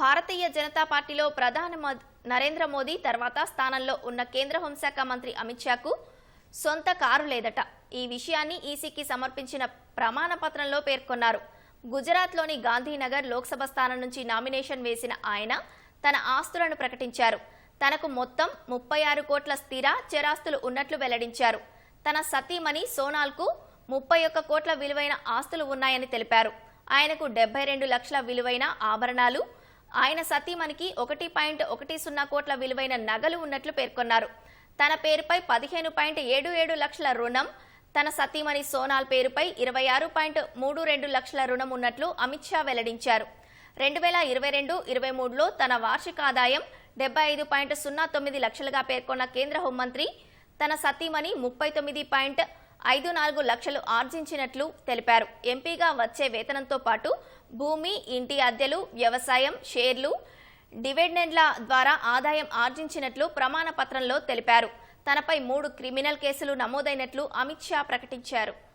భారతీయ జనతా పార్టీలో ప్రధాని నరేంద్ర మోదీ తర్వాత స్థానంలో ఉన్న కేంద్ర హోంశాఖ మంత్రి అమిత్ షాకు సొంత కారు లేదట. ఈ విషయాన్ని ఈసీకి సమర్పించిన ప్రమాణ పత్రంలో పేర్కొన్నారు. గుజరాత్లోని గాంధీనగర్ లోక్సభ స్థానం నుంచి నామినేషన్ వేసిన ఆయన తన ఆస్తులను ప్రకటించారు. తనకు మొత్తం ముప్పై ఆరు కోట్ల స్థిర చరాస్తులు ఉన్నట్లు వెల్లడించారు. తన సతీమణి సోనాల్కు ముప్పై ఒక్క కోట్ల విలువైన ఆస్తులు ఉన్నాయని తెలిపారు. ఆయనకు డెబ్బై రెండు లక్షల విలువైన ఆభరణాలు ఆయన సతీమణికి ఒకటి పాయింట్ ఒకటి సున్నా కోట్ల విలువైన నగలు ఉన్నట్లు పేర్కొన్నారు. తన పేరుపై పదిహేను పాయింట్ ఏడు ఏడు లక్షల రుణం తన సతీమణి సోనాల్ పేరుపై ఇరవై ఆరు పాయింట్ మూడు రెండు లక్షల రుణం ఉన్నట్లు అమిత్ షా వెల్లడించారు. రెండు వేల ఇరవై రెండు ఇరవై మూడులో తన వార్షిక ఆదాయం డెబ్బై ఐదు పాయింట్ సున్నా తొమ్మిది లక్షలుగా పేర్కొన్న కేంద్ర హోంమంత్రి తన సతీమణి ముప్పై తొమ్మిది పాయింట్ ఐదు నాలుగు లక్షలు ఆర్జించినట్లు తెలిపారు. ఎంపీగా వచ్చే వేతనంతో పాటు భూమి ఇంటి అద్దెలు వ్యవసాయం షేర్లు డివిడెండ్ల ద్వారా ఆదాయం ఆర్జించినట్లు ప్రమాణ పత్రంలో తెలిపారు. తనపై మూడు క్రిమినల్ కేసులు నమోదైనట్లు అమిత్ షా ప్రకటించారు.